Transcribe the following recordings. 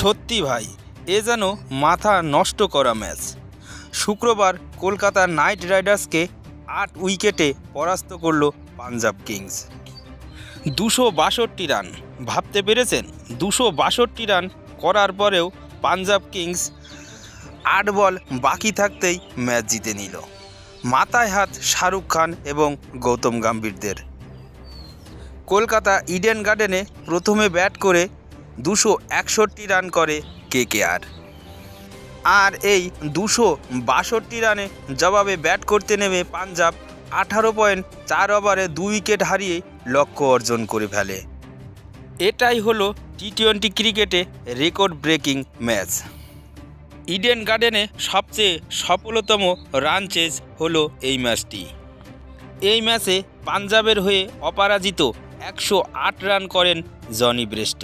সত্যি ভাই, এ যেন মাথা নষ্ট করা ম্যাচ। শুক্রবার কলকাতা নাইট রাইডার্সকে আট উইকেটে পরাস্ত করল পাঞ্জাব কিংস। দুশো বাষট্টি রান, ভাবতে পেরেছেন? দুশো বাষট্টি রান করার পরেও পাঞ্জাব কিংস আট বল বাকি থাকতেই ম্যাচ জিতে নিল। মাথায় হাত শাহরুখ খান এবং গৌতম গাম্ভীরদের। কলকাতা ইডেন গার্ডেনে প্রথমে ব্যাট করে দুশো একষট্টি রান করে কেকেআর। আর আর এই দুশো বাষট্টি রানে জবাবে ব্যাট করতে নেমে পাঞ্জাব আঠারো পয়েন্ট চার ওভারে দুই উইকেট হারিয়ে লক্ষ্য অর্জন করে ফেলে। এটাই হলো টি টোয়েন্টি ক্রিকেটে রেকর্ড ব্রেকিং ম্যাচ। ইডেন গার্ডেনে সবচেয়ে সফলতম রান চেজ হলো এই ম্যাচটি। এই ম্যাচে পাঞ্জাবের হয়ে অপরাজিত একশো আট রান করেন জনি ব্রেস্ট।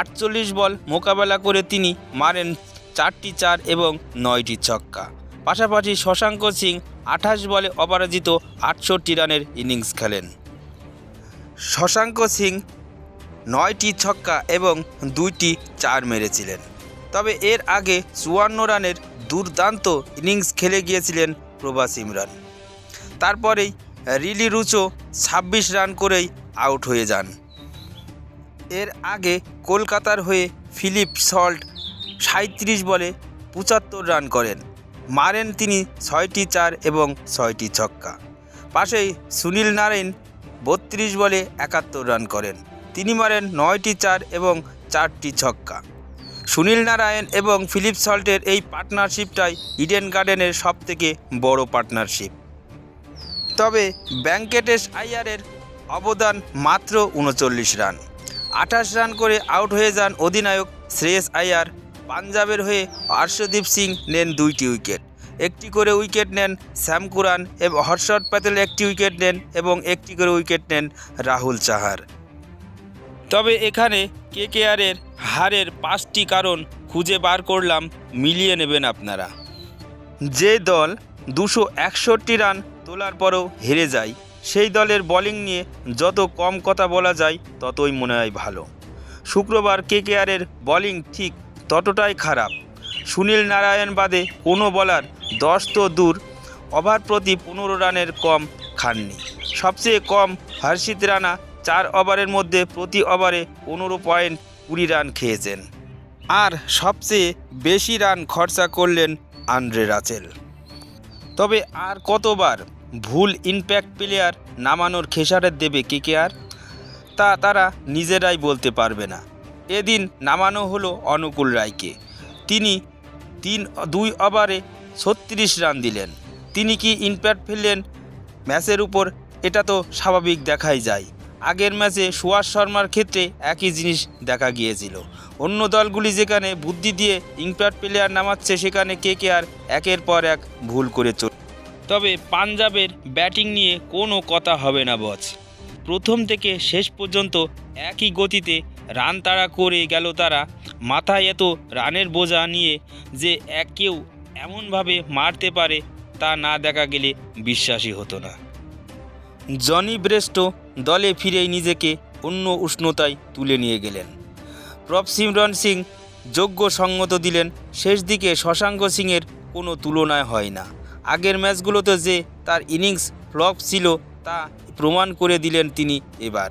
আটচল্লিশ বল মোকাবেলা করে তিনি মারেন চারটি চার এবং নয়টি ছক্কা। পাশাপাশি শশাঙ্ক সিং আঠাশ বলে অপরাজিত আটষট্টি রানের ইনিংস খেলেন। শশাঙ্ক সিং নয়টি ছক্কা এবং দুইটি চার মেরেছিলেন। তবে এর আগে চুয়ান্ন রানের দুর্দান্ত ইনিংস খেলে গিয়েছিলেন প্রভাস ইমরান। তারপরেই রিলি রুচো ছাব্বিশ রান করেই আউট হয়ে যান। এর আগে কলকাতার হয়ে ফিলিপ সল্ট সাঁত্রিশ বলে পঁচাত্তর রান করেন। মারেন তিনি ছয়টি চার এবং ছয়টি ছক্কা। পাশেই সুনীল নারায়ণ বত্রিশ বলে একাত্তর রান করেন। তিনি মারেন নয়টি চার এবং চারটি ছক্কা। সুনীল নারায়ণ এবং ফিলিপ সল্টের এই পার্টনারশিপটাই ইডেন গার্ডেনের সবথেকে বড় পার্টনারশিপ। তবে ব্যাঙ্কেটেশ আইয়ারের অবদান মাত্র উনচল্লিশ রান। আঠাশ রান করে আউট হয়ে যান অধিনায়ক শ্রেয়স আয়ার। পাঞ্জাবের হয়ে হর্ষদীপ সিং নেন দুইটি উইকেট। একটি করে উইকেট নেন শ্যাম কুরান এবং হর্ষদ প্যাতেল একটি উইকেট নেন এবং একটি করে উইকেট নেন রাহুল চাহার। তবে এখানে কেকেআরের হারের পাঁচটি কারণ খুঁজে বার করলাম, মিলিয়ে নেবেন আপনারা। যে দল দুশো একষট্টি রান তোলার পরও হেরে যায় সেই দলের বোলিং নিয়ে যত কম কথা বলা যায়, ততই মনে হয় ভালো। শুক্রবার কেকেআরের বোলিং ঠিক ততটাই খারাপ। সুনীল নারায়ণ বাদে কোনো বলার দশ তো দূর, ওভার প্রতি পনেরো রানের কম খাননি। সবচেয়ে কম হর্ষিত রানা চার ওভারের মধ্যে প্রতি ওভারে পনেরো পয়েন্ট কুড়ি রান খেয়েছেন। আর সবচেয়ে বেশি রান খরচা করলেন আন্দ্রে রাচেল। তবে আর কতবার ভুল ইমপ্যাক্ট প্লেয়ার নামানোর খেসারের দেবে কেকেআর তা তারা নিজেরাই বলতে পারবে না। এদিন নামানো হলো অনুকূল রায়কে। তিনি তিন, দুই ওভারে ছত্রিশ রান দিলেন। তিনি কি ইমপ্যাক্ট ফেললেন? ম্যাচের উপর এটা তো স্বাভাবিক দেখাই যায়। আগের ম্যাচে সুভাষ শর্মার ক্ষেত্রে একই জিনিস দেখা গিয়েছিল। অন্য দলগুলি যেখানে বুদ্ধি দিয়ে ইম্প্যাক্ট প্লেয়ার নামাচ্ছে, সেখানে কে কে আর একের পর এক ভুল করে চল তবে পাঞ্জাবের ব্যাটিং নিয়ে কোনো কথা হবে না বচ প্রথম থেকে শেষ পর্যন্ত একই গতিতে রান তাড়া করে গেল তারা। মাথায় এত রানের বোঝা নিয়ে যে এক কেউ এমনভাবে মারতে পারে তা না দেখা গেলে বিশ্বাসই হতো না। জনি ব্রেস্টো দলে ফিরেই নিজেকে অন্য উষ্ণতায় তুলে নিয়ে গেলেন। প্রভ সিমরন সিং যোগ্য সঙ্গত দিলেন। শেষ দিকে শশাঙ্ক সিংয়ের কোনো তুলনায় হয় না। আগের ম্যাচগুলোতে যে তার ইনিংস ফ্লপ ছিল তা প্রমাণ করে দিলেন তিনি এবার।